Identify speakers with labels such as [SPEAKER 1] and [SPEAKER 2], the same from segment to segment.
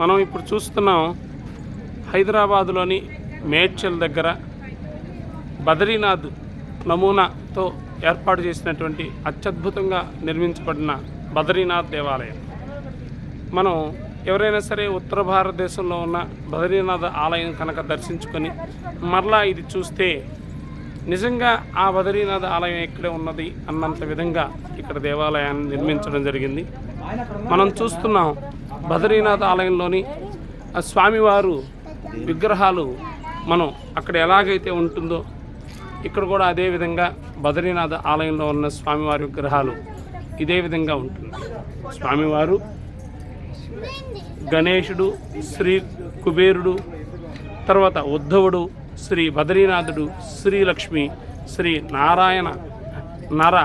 [SPEAKER 1] మనం ఇప్పుడు చూస్తున్నాం హైదరాబాదులోని మేడ్చల్ దగ్గర బద్రీనాథ్ నమూనాతో ఏర్పాటు చేసినటువంటి అత్యద్భుతంగా నిర్మించబడిన బద్రీనాథ్ దేవాలయం. మనం ఎవరైనా సరే ఉత్తర భారతదేశంలో ఉన్న బద్రీనాథ్ ఆలయం కనుక దర్శించుకొని మరలా ఇది చూస్తే నిజంగా ఆ బద్రీనాథ్ ఆలయం ఇక్కడే ఉన్నది అన్నంత విధంగా ఇక్కడ దేవాలయాన్ని నిర్మించడం జరిగింది. మనం చూస్తున్నాం బద్రీనాథ్ ఆలయంలోని ఆ స్వామివారు విగ్రహాలు మనం అక్కడ ఎలాగైతే ఉంటుందో ఇక్కడ కూడా అదే విధంగా బద్రీనాథ్ ఆలయంలో ఉన్న స్వామివారి విగ్రహాలు ఇదే విధంగా ఉంటుంది. స్వామివారు గణేశుడు శ్రీ కుబేరుడు తర్వాత ఉద్ధవుడు శ్రీ బద్రీనాథుడు శ్రీలక్ష్మి శ్రీ నారాయణ నర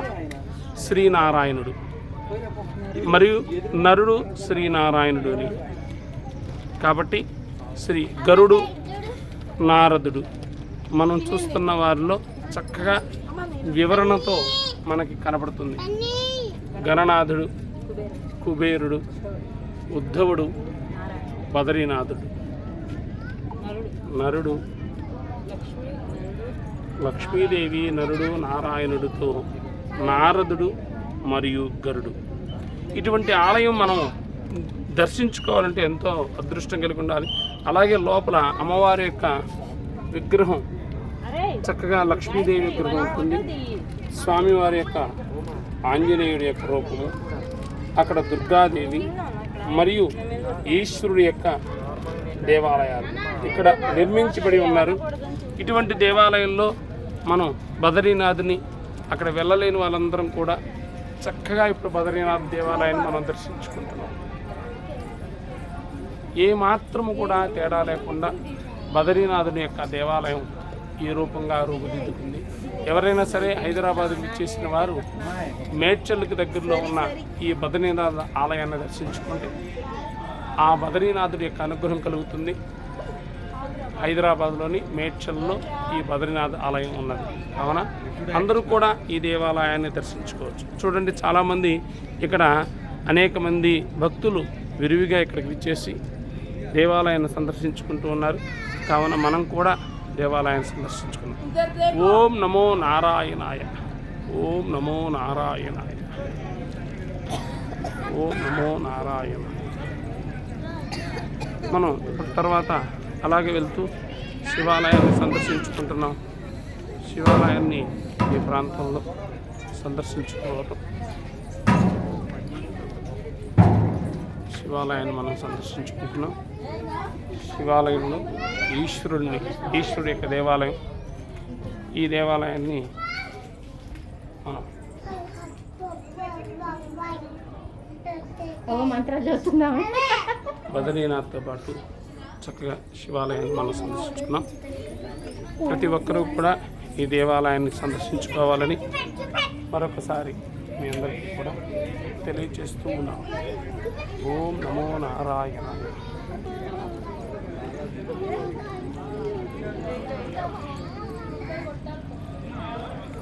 [SPEAKER 1] శ్రీనారాయణుడు మరియు నరుడు శ్రీనారాయణుడు అని కాబట్టి శ్రీ గరుడు నారదుడు. మనం చూస్తున్న వారిలో చక్కగా వివరణతో మనకి కనపడుతుంది గణనాథుడు కుబేరుడు ఉద్ధవుడు బదరీనాథుడు. నరుడు లక్ష్మీదేవి నరుడు నారాయణుడితో నారదుడు మరియు గరుడు. ఇటువంటి ఆలయం మనం దర్శించుకోవాలంటే ఎంతో అదృష్టం కలిగి ఉండాలి. అలాగే లోపల అమ్మవారి యొక్క విగ్రహం చక్కగా లక్ష్మీదేవి విగ్రహం ఉంటుంది. స్వామివారి యొక్క ఆంజనేయుడి యొక్క రూపము అక్కడ దుర్గాదేవి మరియు ఈశ్వరుడి యొక్క దేవాలయాలు ఇక్కడ నిర్మించబడి ఉన్నారు. ఇటువంటి దేవాలయంలో మనం బదరీనాథ్ని అక్కడ వెళ్ళలేని వాళ్ళందరం కూడా చక్కగా ఇప్పుడు బదరీనాథ్ దేవాలయాన్ని మనం దర్శించుకుంటున్నాం. ఏ మాత్రము కూడా తేడా లేకుండా బదరీనాథుని యొక్క దేవాలయం ఈ రూపంగా రూపుదిద్దుకుంది. ఎవరైనా సరే హైదరాబాద్కి విచ్చేసిన వారు మేడ్చల్కి దగ్గరలో ఉన్న ఈ బద్రీనాథ్ ఆలయాన్ని దర్శించుకుంటే ఆ బద్రీనాథుడి యొక్క అనుగ్రహం కలుగుతుంది. హైదరాబాద్లోని మేడ్చల్లో ఈ బద్రీనాథ్ ఆలయం ఉన్నది. కావున అందరూ కూడా ఈ దేవాలయాన్ని దర్శించుకోవచ్చు. చూడండి చాలామంది ఇక్కడ అనేక మంది భక్తులు విరివిగా ఇక్కడికి విచ్చేసి దేవాలయాన్ని సందర్శించుకుంటూ ఉన్నారు. కావున మనం కూడా దేవాలయాన్ని సందర్శించుకున్నాం ఓం నమో నారాయణాయ. ఓం నమో నారాయణాయ. ఓం నమో నారాయణ మనం తర్వాత అలాగే వెళ్తూ శివాలయాన్ని సందర్శించుకుంటున్నాం. శివాలయాన్ని ఈ ప్రాంతంలో సందర్శించుకోవటం. శివాలయాన్ని మనం సందర్శించుకుంటున్నాం. శివాలయంలో ఈశ్వరుడిని ఈశ్వరుడి యొక్క దేవాలయం. ఈ దేవాలయాన్ని మనం
[SPEAKER 2] మంత్రాలు చదువుతున్నాము
[SPEAKER 1] బద్రీనాథ్తో పాటు చక్కగా శివాలయాన్ని మనం సందర్శించుకున్నాం. ప్రతి ఒక్కరూ కూడా ఈ దేవాలయాన్ని సందర్శించుకోవాలని మరొకసారి మీ అందరికీ కూడా తెలియజేస్తూ ఉన్నాం. ఓం నమో నారాయణ